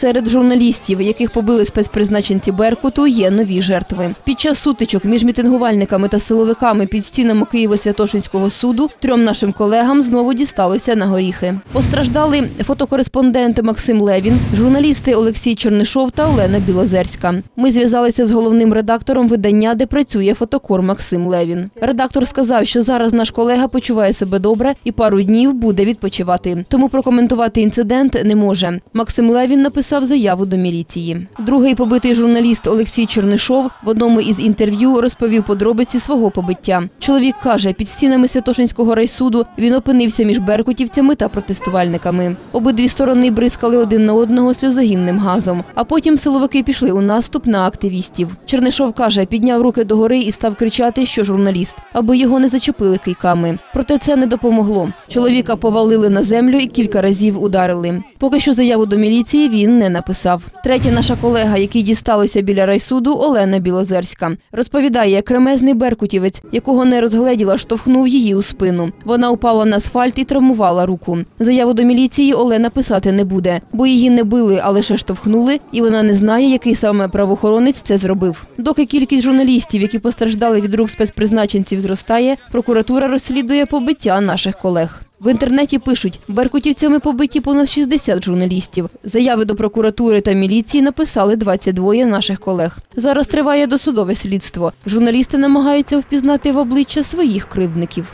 Серед журналістів, яких побили спецпризначенці Беркуту, є нові жертви. Під час сутичок між мітингувальниками та силовиками під стінами Києво-Святошинського суду трьом нашим колегам знову дісталося на горіхи. Постраждали фотокореспондент Максим Левін, журналісти Олексій Чернишов та Олена Білозерська. Ми зв'язалися з головним редактором видання, де працює фотокор Максим Левін. Редактор сказав, що зараз наш колега почуває себе добре і пару днів буде відпочивати. Тому прокоментувати інцидент не може. Максим Левін написав заяву до міліції. Другий побитий журналіст Олексій Чернишов в одному із інтерв'ю розповів подробиці свого побиття. Чоловік каже, під стінами Святошинського райсуду він опинився між беркутівцями та протестувальниками. Обидві сторони бризкали один на одного сльозогінним газом. А потім силовики пішли у наступ на активістів. Чернишов каже, підняв руки догори і став кричати, що журналіст, аби його не зачепили кийками. Проте це не допомогло. Чоловіка повалили на землю і кілька разів ударили. Поки що заяву до міліції він не написав. Третя наша колега, який дісталося біля райсуду, Олена Білозерська, розповідає, кремезний беркутівець, якого не розгледіла, штовхнув її у спину. Вона упала на асфальт і травмувала руку. Заяву до міліції Олена писати не буде, бо її не били, а лише штовхнули, і вона не знає, який саме правоохоронець це зробив. Доки кількість журналістів, які постраждали від рук спецпризначенців, зростає, прокуратура розслідує побиття наших колег. В інтернеті пишуть, беркутівцями побиті понад 60 журналістів. Заяви до прокуратури та міліції написали 22 наших колег. Зараз триває досудове слідство. Журналісти намагаються впізнати в обличчя своїх кривдників.